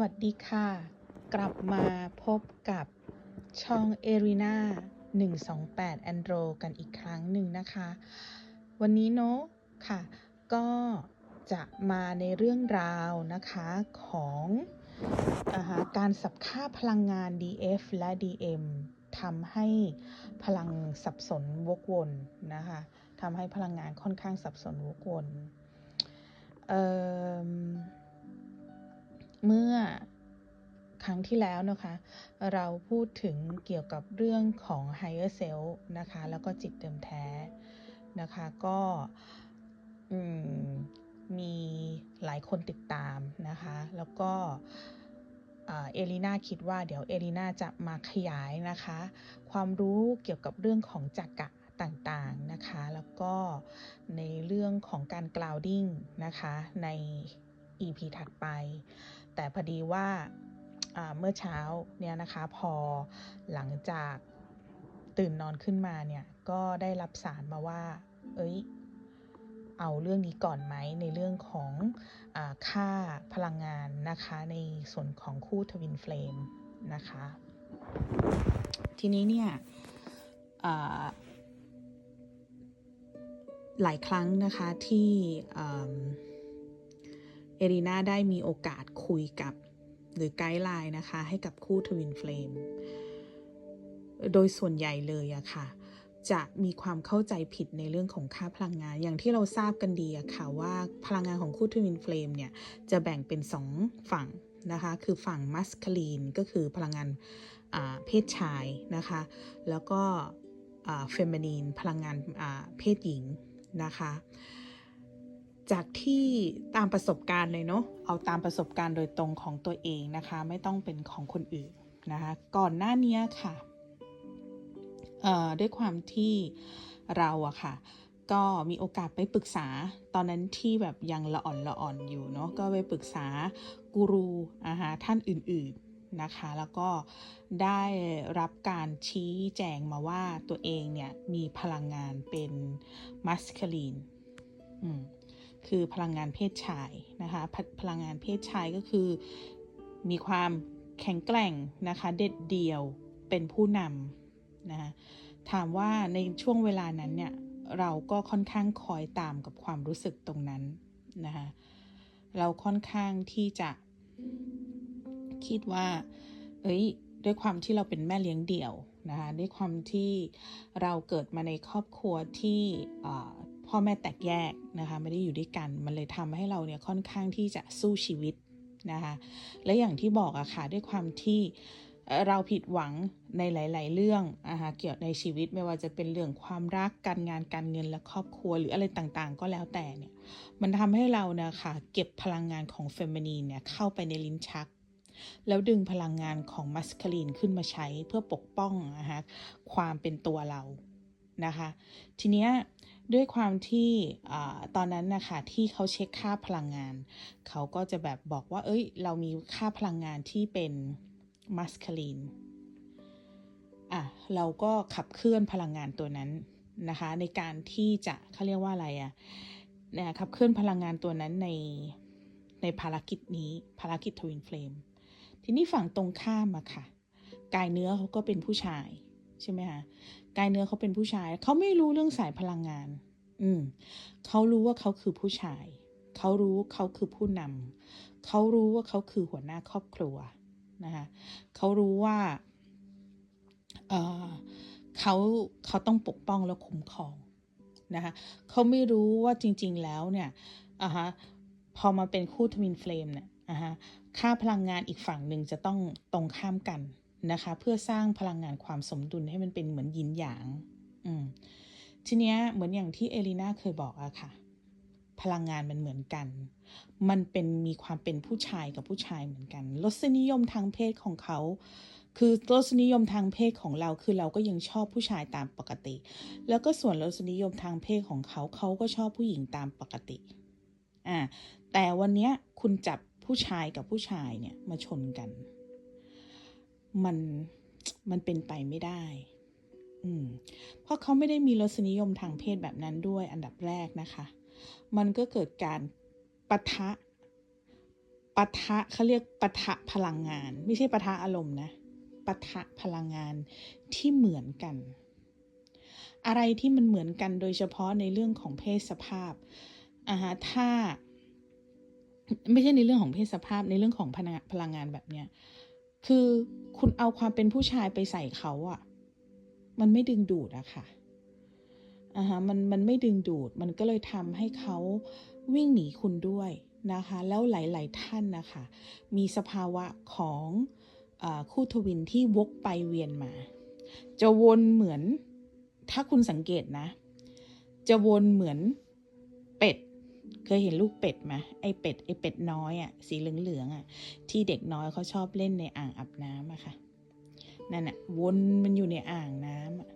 วัสดีค่ะ กลับมาพบกับช่อง e r i n a 128 Andro กันอีกครั้งหนึ่งนะคะ วันนี้เนาะค่ะ ก็จะมาในเรื่องราวนะคะของอาหาการสับค่าพลังงาน DF และ DM ทำให้พลังสับสนวกวนนะคะทำให้พลังงานค่อนข้างสับสนวกวนเอิ่ม เมื่อครั้งที่แล้วนะคะ เราพูดถึงเกี่ยวกับเรื่องของ higher self นะคะ แล้วก็จิตเดิมแท้นะคะ ก็มีหลายคนติดตามนะคะ แล้วก็เอลิน่าคิดว่าเดี๋ยวเอลิน่าจะมาขยายนะคะ ความรู้เกี่ยวกับเรื่องของจักระต่างๆนะคะ แล้วก็ในเรื่องของการ grounding นะคะใน EP ถัดไป แต่พอดีว่าเมื่อเช้าเนี่ยนะคะพอหลังจากตื่นนอนขึ้นมาเนี่ยก็ได้รับสารมาว่า เอ้ย เอาเรื่องนี้ก่อนไหมในเรื่องของอค่าพลังงานนะคะในส่วนของคู่ทวินเฟลมนะคะ ทีนี้เนี่ยหลายครั้งนะคะที่ เอริน่าได้มีโอกาสคุยกับ หรือไกด์ไลน์นะคะ ให้กับคู่ทวินเฟลมโดยส่วนใหญ่เลยอะค่ะ จะมีความเข้าใจผิดในเรื่องของค่าพลังงาน อย่างที่เราทราบกันดีอะค่ะว่าพลังงานของคู่ทวินเฟลมเนี่ย จะแบ่งเป็น 2 ฝั่งนะคะ คือฝั่งมัสคลีนก็คือพลังงานเพศชายนะคะ แล้วก็เฟมินีนพลังงานเพศหญิงนะคะ จากที่ตามประสบการณ์เลยเนาะเอาตามประสบการณ์โดยตรงของตัวเองนะคะ ไม่ต้องเป็นของคนอื่นนะคะก่อนหน้านี้ค่ะเอ่อด้วยความที่เราอะค่ะ ก็มีโอกาสไปปรึกษาตอนนั้นที่แบบยังละอ่อนละอ่อนอยู่เนาะก็ไปปรึกษากูรูอาหาท่านอื่นๆนะคะ แล้วก็ได้รับการชี้แจงมาว่าตัวเองเนี่ยมีพลังงานเป็นมัสคลีนอืม คือพลังงานเพศชายนะคะพพลังงานเพศชายก็คือมีความแข็งแกร่งนะคะเด็ดเดี่ยวเป็นผู้นำนะคะถามว่าในช่วงเวลานั้นเนี่ยเราก็ค่อนข้างคอยตามกับความรู้สึกตรงนั้นนะคะเราค่อนข้างที่จะคิดว่า เอ้ย ด้วยความที่เราเป็นแม่เลี้ยงเดี่ยวนะคะ ด้วยความที่เราเกิดมาในครอบครัวที่ พ่อแม่แตกแยกนะคะไม่ได้อยู่ด้วยกัน มันเลยทำให้เราเนี่ยค่อนข้างที่จะสู้ชีวิตนะคะและอย่างที่บอกอะค่ะด้วยความที่เราผิดหวังในหลาย ๆ เรื่องนะคะเกี่ยวในชีวิตไม่ว่าจะเป็นเรื่องความรักการงานการเงินและครอบครัวหรืออะไรต่างๆ ก็แล้วแต่เนี่ยมันทำให้เราเนี่ยค่ะเก็บพลังงานของเฟมินีนเนี่ยเข้าไปในลิ้นชัก แล้วดึงพลังงานของมัสคาลีนขึ้นมาใช้เพื่อปกป้องนะคะความเป็นตัวเรา นะคะ ทีเนี้ยด้วยความที่ตอนนั้นนะคะที่เขาเช็คค่าพลังงาน เขาก็จะแบบบอกว่า เอ้ย เรามีค่าพลังงานที่เป็นมัสคลีนอะเราก็ขับเคลื่อนพลังงานตัวนั้นนะคะ ในการที่จะเขาเรียกว่าอะไรอะเนี่ยขับเคลื่อนพลังงานตัวนั้นในในภารกิจนี้ภารกิจทวินเฟลมทีนี้ฝั่งตรงข้ามอะค่ะ กายเนื้อเขาก็เป็นผู้ชายใช่ไหมคะ กายเนื้อเขาเป็นผู้ชาย เขาไม่รู้เรื่องสายพลังงาน อืมเขารู้ว่าเขาคือผู้ชาย เขารู้เขาคือผู้นำเขารู้ว่าเขาคือหัวหน้าครอบครัวนะคะเขารู้ว่าเออเขาเขาต้องปกป้องและคุ้มครองนะคะเขาไม่รู้ว่าจริง ๆแล้วเนี่ยอ่าฮะพอมาเป็นคู่ทวินเฟลมเนี่ยอ่าฮะค่าพลังงานอีกฝั่งหนึ่งจะต้องตรงข้ามกัน นะคะ เพื่อสร้างพลังงานความสมดุลให้มันเป็นเหมือนยินหยาง อืมทีเนี้ยเหมือนอย่างที่เอลิน่าเคยบอกอะค่ะ พลังงานมันเหมือนกัน มันเป็นมีความเป็นผู้ชายกับผู้ชายเหมือนกันรสนิยมทางเพศของเขาคือรสนิยมทางเพศของเราคือเราก็ยังชอบผู้ชายตามปกติ แล้วก็ส่วนรสนิยมทางเพศของเขาเขาก็ชอบผู้หญิงตามปกติอ่าแต่วันเนี้ยคุณจับผู้ชายกับผู้ชายเนี่ยมาชนกัน มันมันเป็นไปไม่ได้ อืม เพราะเขาไม่ได้มีรสนิยมทางเพศแบบนั้นด้วยอันดับแรกนะคะ มันก็เกิดการปะทะปะทะเขาเรียกปะทะพลังงาน ไม่ใช่ปะทะอารมณ์นะปะทะพลังงานที่เหมือนกัน อะไรที่มันเหมือนกันโดยเฉพาะในเรื่องของเพศสภาพอ่าฮะถ้า ไม่ใช่ในเรื่องของเพศสภาพในเรื่องของพลังพลังงานแบบเนี้ย คือคุณเอาความเป็นผู้ชายไปใส่เขาอะมันไม่ดึงดูดอะค่ะอ่าฮะมันมันไม่ดึงดูด มันก็เลยทำให้เขาวิ่งหนีคุณด้วยนะคะ แล้วหลาย ๆ ท่านนะคะ มีสภาวะของอคู่ทวินที่วกไปเวียนมา จะวนเหมือนถ้าคุณสังเกตนะ จะวนเหมือน เคยเห็นลูกเป็ดไหมไอเป็ดไอเป็ดน้อยอะ่ะสีเหลืองๆอะ่ะ ที่เด็กน้อยเขาชอบเล่นในอ่างอาบน้ำอะค่ะนั่นอะวนมันอยู่ในอ่างน้ำอะ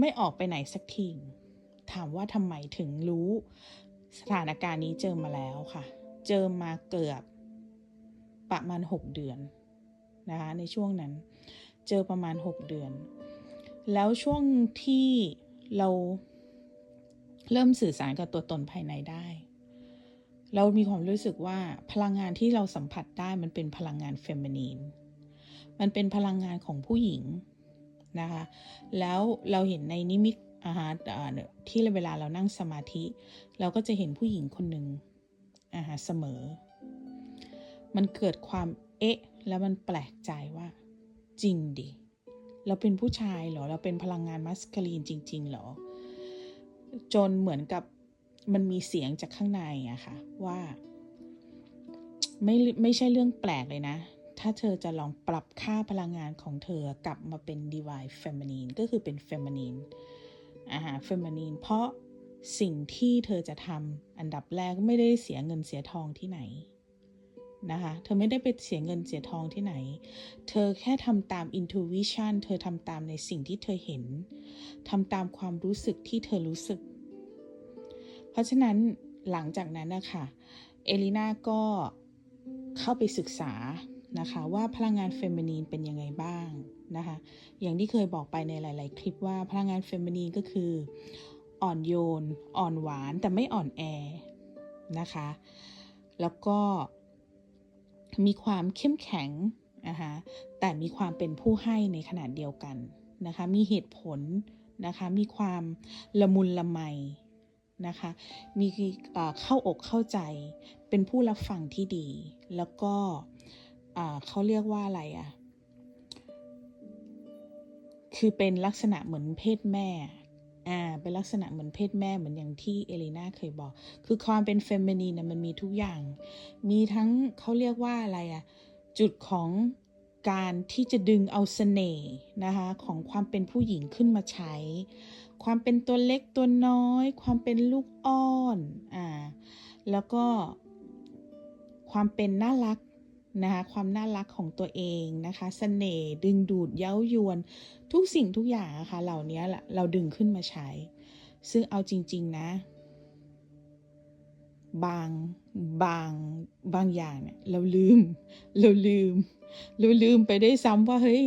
ไม่ออกไปไหนสักทีถามว่าทำไมถึงรู้สถานการณ์นี้เจอมาแล้วค่ะ เจอมาเกือบประมาณหกเดือนนะคะในช่วงนั้นเจอประมาณหกเดือน แล้วช่วงที่เรา เริ่มสื่อสารกับตัวตนภายในได้ เรามีความรู้สึกว่าพลังงานที่เราสัมผัสได้มันเป็นพลังงานเฟมินีน มันเป็นพลังงานของผู้หญิงนะคะ แล้วเราเห็นในนิมิตอาหารที่เวลาเรานั่งสมาธิ เราก็จะเห็นผู้หญิงคนหนึ่งอาหาเสมอ มันเกิดความเอ๊ะ แล้วมันแปลกใจว่า จริงดิ เราเป็นผู้ชายเหรอ เราเป็นพลังงานมัสคารีนจริง ๆ เหรอ จนเหมือนกับมันมีเสียงจากข้างในอะค่ะ ว่า ไม่ไม่ใช่เรื่องแปลกเลยนะ ถ้าเธอจะลองปรับค่าพลังงานของเธอกลับมาเป็น divine feminine ก็คือเป็น feminine อาหาร feminine เพราะสิ่งที่เธอจะทำอันดับแรกไม่ได้เสียเงินเสียทองที่ไหน นะคะ เธอไม่ได้ไปเสียเงินเสียทองที่ไหน เธอแค่ทำตาม intuition เธอทำตามในสิ่งที่เธอเห็นทำตามความรู้สึกที่เธอรู้สึก เพราะฉะนั้นหลังจากนั้นนะคะเอลิน่าก็เข้าไปศึกษานะคะว่าพลังงานเฟมินีนเป็นยังไงบ้างนะคะ อย่างที่เคยบอกไปในหลาย ๆ คลิปว่าพลังงานเฟมินีนก็คืออ่อนโยน อ่อนหวานแต่ไม่อ่อนแอนะคะ แล้วก็ มีความเข้มแข็งนะคะแต่มีความเป็นผู้ให้ในขนาดเดียวกันนะคะมีเหตุผลนะคะมีความละมุนละไมนะคะมีเข้าอกเข้าใจ เป็นผู้รับฟังที่ดี แล้วก็เขาเรียกว่าอะไรอะ่ะคือเป็นลักษณะเหมือนเพศแม่ อ่าเป็นลักษณะเหมือนเพศแม่เหมือนอย่างที่เอลินาเคยบอก คือความเป็นเฟมินีนนะมันมีทุกอย่าง มีทั้งเขาเรียกว่าอะไรอะจุดของการที่จะดึงเอาเสน่ห์นะคะของความเป็นผู้หญิงขึ้นมาใช้ ความเป็นตัวเล็กตัวน้อย ความเป็นลูกอ้อนอ่าแล้วก็ความเป็นน่ารัก นะคะความน่ารักของตัวเองนะคะสเสน่ห์ดึงดูดเย้ายวน ทุกสิ่งทุกอย่างอะคะ่ะเหล่านี้แหละเราดึงขึ้นมาใช้ ซึ่งเอาจริง ๆ นะ บางบางบางอย่างเนี่ยเราลืม เราลืม เราลืมไปได้ซ้ำว่าเฮ้ย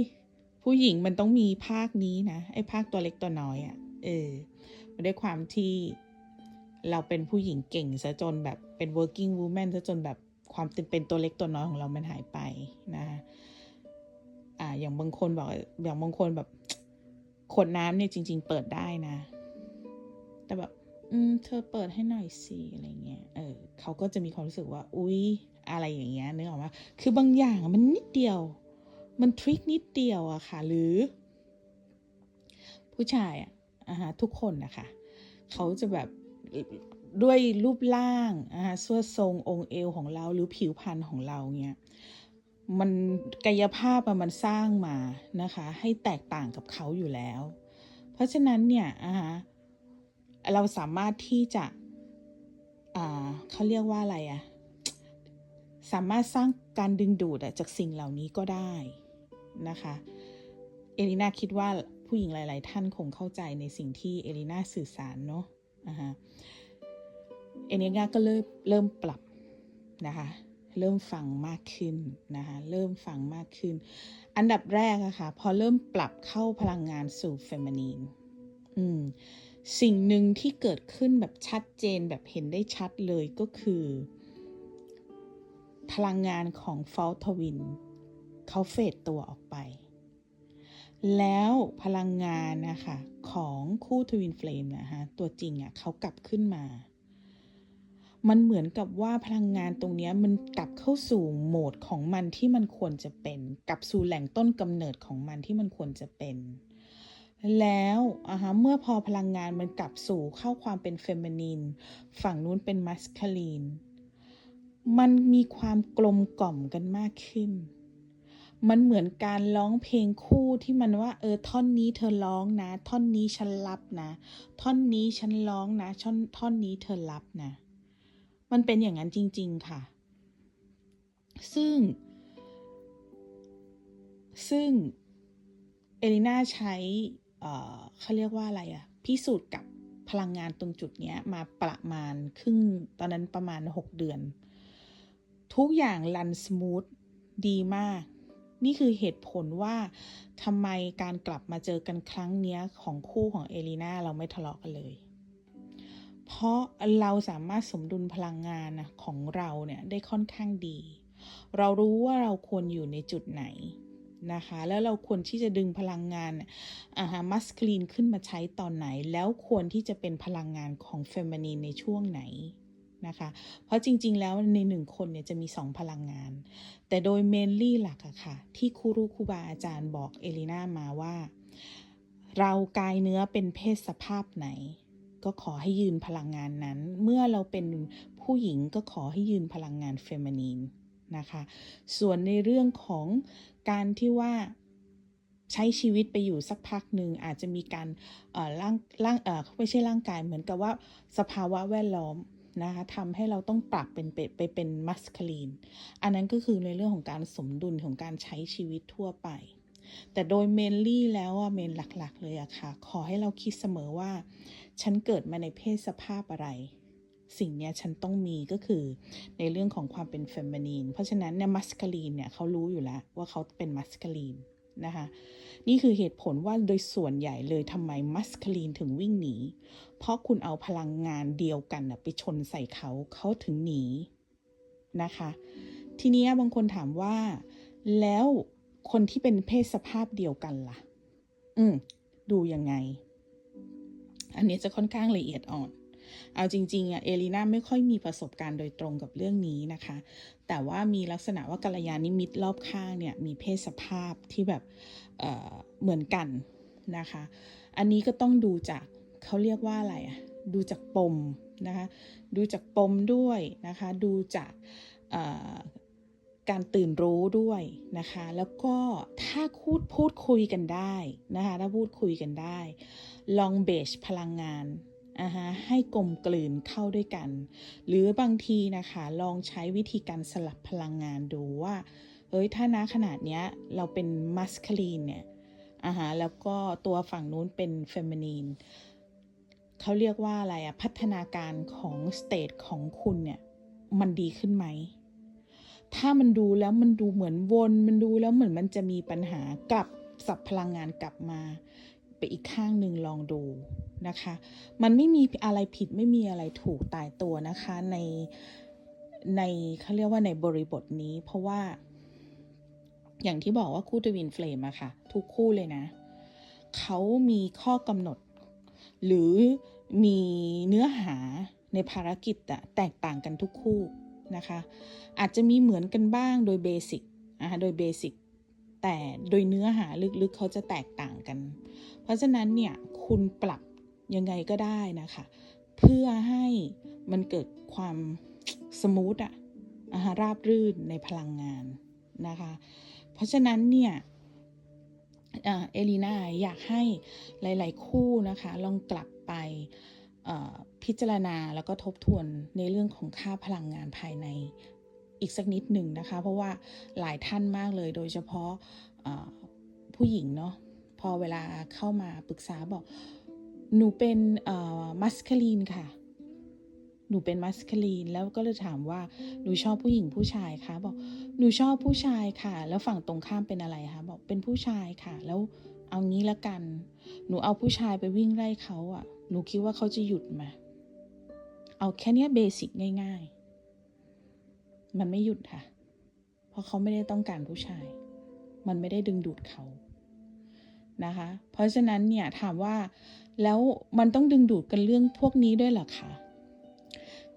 ผู้หญิงมันต้องมีภาคนี้นะไอ้ภาคตัวเล็กตัวน้อยอะ่ะเออด้วยความที่เราเป็นผู้หญิงเก่งซะจนแบบเป็น working woman ซะจนแบบ ความเป็นตัวเล็กตัวน้อยของเรามันหายไปนะคะอ่าอย่างบางคนบอกอย่างบางคนแบบขวดน้ำเนี่ยจริง ๆ เปิดได้นะ แต่แบบ อืม เธอเปิดให้หน่อยสิอะไรเงี้ย เออเขาก็จะมีความรู้สึกว่า อุ๊ย อะไรอย่างเงี้ยนึกออกไหมคือบางอย่างมันนิดเดียว มันทริคนิดเดียวอะค่ะ หรือ ผู้ชายอะอะฮะทุกคนนะคะ เขาจะแบบ ด้วยรูปร่างอ่าส่วนทรงองค์เอวของเราหรือผิวพรรณของเราเนี่ยมันกายภาพมันสร้างมานะคะ ให้แตกต่างกับเขาอยู่แล้ว เพราะฉะนั้นเนี่ยอ่าเราสามารถที่จะอ่าเขาเรียกว่าอะไรอะสามารถสร้างการดึงดูดจากสิ่งเหล่านี้ก็ได้นะคะ เอลิน่าคิดว่าผู้หญิงหลาย ๆ ท่านคงเข้าใจในสิ่งที่เอลิน่าสื่อสารเนาะอ่า เอเนียก็เริ่มเริ่มปรับนะคะเริ่มฟังมากขึ้นนะคะเริ่มฟังมากขึ้น อันดับแรกอะคะ่ะพอเริ่มปรับเข้าพลังงานสู่เฟมินีนอืมสิ่งหนึ่งที่เกิดขึ้นแบบชัดเจนแบบเห็นได้ชัดเลยก็คือ พลังงานของฟอลทวินเขาเฟดตัวออกไป แล้วพลังงานนะคะของคู่ทวินเฟลมนะคะตัวจริงอะ่ะเขากลับขึ้นมา มันเหมือนกับว่าพลังงานตรงนี้มันกลับเข้าสู่โหมดของมันที่มันควรจะเป็น กลับสู่แหล่งต้นกำเนิดของมันที่มันควรจะเป็น แล้วอะฮะเมื่อพอพลังงานมันกลับสู่เข้าความเป็นเฟมินีนฝั่งนู้นเป็นมัสคาลีนมันมีความกลมกล่อมกันมากขึ้น มันเหมือนการร้องเพลงคู่ที่มันว่า เออท่อนนี้เธอร้องนะ ท่อนนี้ฉันรับนะ ท่อนนี้ฉันร้องนะท่อนท่อนนี้เธอรับนะ มันเป็นอย่างนั้นจริง ๆ ค่ะ ซึ่ง ซึ่ง เอลิน่าใช้เขาเรียกว่าอะไรอะพิสูจน์กับพลังงานตรงจุดนี้มาประมาณครึ่ง ตอนนั้นประมาณ 6 เดือน ทุกอย่างรันสมูทดีมาก นี่คือเหตุผลว่าทำไมการกลับมาเจอกันครั้งนี้ของคู่ของเอลิน่าเราไม่ทะเลาะกันเลย เพราะเราสามารถสมดุลพลังงานนะของเราเนี่ยได้ค่อนข้างดี เรารู้ว่าเราควรอยู่ในจุดไหนนะคะ แล้วเราควรที่จะดึงพลังงานอ่าฮะมัสคลีนขึ้นมาใช้ตอนไหน แล้วควรที่จะเป็นพลังงานของเฟมินีนในช่วงไหนนะคะ เพราะจริงๆ แล้วในหนึ่งคนเนี่ยจะมีสองพลังงาน แต่โดยเมนลี่หลักอะค่ะ ที่ครูรูครูบาอาจารย์บอกเอลิน่ามาว่า เรากายเนื้อเป็นเพศสภาพไหน ก็ขอให้ยืนพลังงานนั้น เมื่อเราเป็นผู้หญิงก็ขอให้ยืนพลังงานเฟมินีนนะคะ ส่วนในเรื่องของการที่ว่าใช้ชีวิตไปอยู่สักพักหนึ่งอาจจะมีการร่างร่างเออไม่ใช่ร่างกายเหมือนกับว่าสภาวะแวดล้อมนะคะทำให้เราต้องปรับเป็นไปไปเป็นมัสคลีน อันนั้นก็คือในเรื่องของการสมดุลของการใช้ชีวิตทั่วไป แต่โดยเมนลี่แล้วอะเมนหลักๆ เลยอะค่ะ ขอให้เราคิดเสมอว่า ฉันเกิดมาในเพศสภาพอะไร สิ่งเนี้ยฉันต้องมีก็คือในเรื่องของความเป็นเฟมินีน เพราะฉะนั้นเนี่ยมัสคาลีนเนี่ยเขารู้อยู่แล้วว่าเขาเป็นมัสคาลีนนะคะนี่คือเหตุผลว่าโดยส่วนใหญ่เลยทำไมมัสคาลีนถึงวิ่งหนี เพราะคุณเอาพลังงานเดียวกันน่ะไปชนใส่เขาเขาถึงหนีนะคะ ทีนี้บางคนถามว่าแล้ว คนที่เป็นเพศสภาพเดียวกันล่ะ อืม ดูยังไง อันนี้จะค่อนข้างละเอียดอ่อน เอาจริงๆอะเอลีน่าไม่ค่อยมีประสบการณ์โดยตรงกับเรื่องนี้นะคะ แต่ว่ามีลักษณะว่ากัลยาณิมิตรอบข้างเนี่ย มีเพศสภาพที่แบบเเหมือนกันนะคะ อันนี้ก็ต้องดูจากเขาเรียกว่าอะไรอะ ดูจากปมนะคะ ดูจากปมด้วยนะคะ ดูจาก การตื่นรู้ด้วยนะคะ แล้วก็ถ้าพูดพูดคุยกันได้นะคะ ถ้าพูดคุยกันได้ ลองเบชพลังงานอาฮะให้กลมกลืนเข้าด้วยกัน หรือบางทีนะคะลองใช้วิธีการสลับพลังงานดูว่าเฮ้ยถ้านะขนาดเนี้ยเราเป็นมัสคลีนเนี่ยอาฮะแล้วก็ตัวฝั่งนู้นเป็นเฟมินีนเขาเรียกว่าอะไรอะพัฒนาการของสเตทของคุณเนี่ยมันดีขึ้นไหม ถ้ามันดูแล้วมันดูเหมือนวน มันดูแล้วเหมือนมันจะมีปัญหากลับสับพลังงานกลับมา ไปอีกข้างหนึ่งลองดูนะคะ มันไม่มีอะไรผิดไม่มีอะไรถูกตายตัวนะคะในในเขาเรียกว่าในบริบทนี้ เพราะว่า อย่างที่บอกว่าคู่ทวินเฟลมอะค่ะ ทุกคู่เลยนะ เขามีข้อกำหนด หรือมีเนื้อหาในภารกิจอะแตกต่างกันทุกคู่ นะคะ อาจจะมีเหมือนกันบ้างโดยเบสิกนะคะโดยเบสิกแต่โดยเนื้อหาลึกๆเขาจะแตกต่างกัน เพราะฉะนั้นเนี่ยคุณปรับยังไงก็ได้นะคะ เพื่อให้มันเกิดความสมูทอะราบรื่นในพลังงานนะคะ เพราะฉะนั้นเนี่ยอเอลีนาอยากให้หลาย ๆ คู่นะคะ ลองกลับไป พิจารณาแล้วก็ทบทวนในเรื่องของค่าพลังงานภายในอีกสักนิดหนึ่งนะคะ เพราะว่าหลายท่านมากเลยโดยเฉพาะผู้หญิงเนาะพอเวลาเข้ามาปรึกษาบอก หนูเป็นมัสคลีนค่ะ หนูเป็นมัสคลีนแล้วก็เลยถามว่าหนูชอบผู้หญิงผู้ชายคะบอกหนูชอบผู้ชายค่ะ แล้วฝั่งตรงข้ามเป็นอะไรคะบอกเป็นผู้ชายค่ะ แล้วเอางี้ละกัน หนูเอาผู้ชายไปวิ่งไล่เขาอะ่ะ หนูคิดว่าเขาจะหยุดไหมเอาแค่เนี้ยเบสิกง่ายๆ มันไม่หยุดค่ะ เพราะเขาไม่ได้ต้องการผู้ชาย มันไม่ได้ดึงดูดเขานะคะ เพราะฉะนั้นเนี่ยถามว่าแล้วมันต้องดึงดูดกันเรื่องพวกนี้ด้วยหรอคะ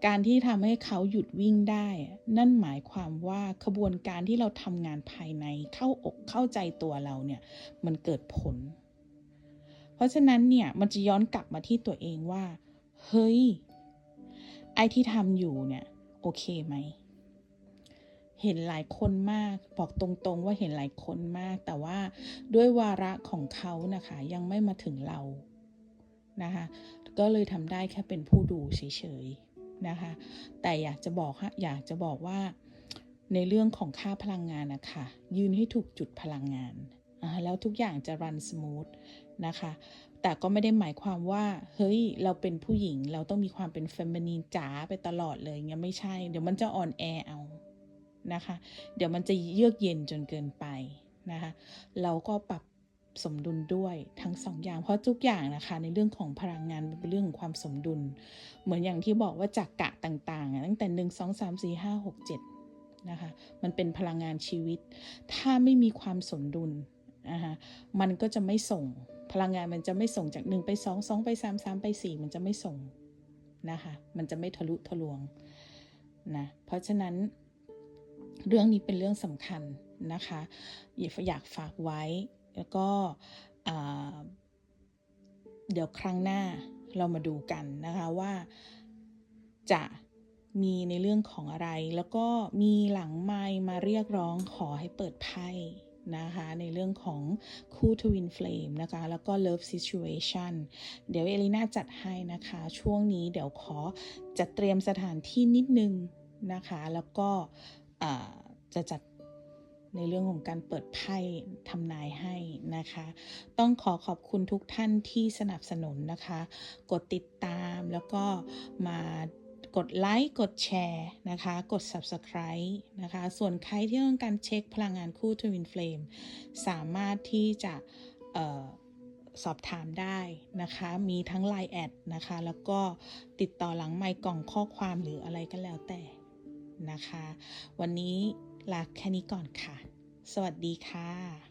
การที่ทำให้เขาหยุดวิ่งได้ นั่นหมายความว่าขบวนการที่เราทำงานภายในเข้าอกเข้าใจตัวเราเนี่ย มันเกิดผล ราะฉะนั้นเนี่ยมันจะย้อนกลับมาที่ตัวเองว่า เฮ้ย ไอที่ทำอยู่เนี่ย โอเคไหม เห็นหลายคนมาก บอกตรงๆว่าเห็นหลายคนมาก แต่ว่าด้วยวาระของเขานะคะ ยังไม่มาถึงเรานะคะ ก็เลยทำได้แค่เป็นผู้ดูเฉยๆนะคะ แต่อยากจะบอกฮะอยากจะบอกว่าในเรื่องของค่าพลังงานนะคะยืนให้ถูกจุดพลังงานแล้วทุกอย่างจะรันสมูท นะคะ แต่ก็ไม่ได้หมายความว่า เฮ้ย เราเป็นผู้หญิงเราต้องมีความเป็นเฟมินีนจ๋าไปตลอดเลยเงี้ยไม่ใช่ เดี๋ยวมันจะอ่อนแอเอานะคะ เดี๋ยวมันจะเยือกเย็นจนเกินไปนะคะ เราก็ปรับสมดุลด้วยทั้งสองอย่างเพราะทุกอย่างนะคะในเรื่องของพลังงานเป็นเรื่องของความสมดุล เหมือนอย่างที่บอกว่าจักกะต่างๆ ตั้งแต่หนึ่งสองสามสี่ห้าหกเจ็ดนะคะมันเป็นพลังงานชีวิต ถ้าไม่มีความสมดุลนะคะมันก็จะไม่ส่ง พลังงานมันจะไม่ส่งจากหนึ่งไปสองสองไปสามสามไปสี่มันจะไม่ส่งนะคะ มันจะไม่ทะลุทะลวงนะ เพราะฉะนั้นเรื่องนี้เป็นเรื่องสำคัญนะคะ อยากฝากไว้ แล้วก็เดี๋ยวครั้งหน้าเรามาดูกันนะคะว่าจะมีในเรื่องของอะไร แล้วก็มีหลังไมค์มาเรียกร้องขอให้เปิดไพ่ นะคะ ในเรื่องของคู่ Twin Flame นะคะ แล้วก็ Love Situation เดี๋ยวเอลิน่าจัดให้นะคะ ช่วงนี้เดี๋ยวขอจัดเตรียมสถานที่นิดนึงนะคะ แล้วก็จะจัดในเรื่องของการเปิดไพ่ทำนายให้นะคะ ต้องขอขอบคุณทุกท่านที่สนับสนุนนะคะ กดติดตามแล้วก็มา กดไลค์กดแชร์นะคะ กด Subscribe นะคะ ส่วนใครที่ต้องการเช็คพลังงานคู่ Twin Flame สามารถที่จะออสอบถามได้นะคะ มีทั้ง Line แอดนะคะ แล้วก็ติดต่อหลังไมค์กล่องข้อความหรืออะไรก็แล้วแต่นะคะ วันนี้ลาแค่นี้ก่อนค่ะ สวัสดีค่ะ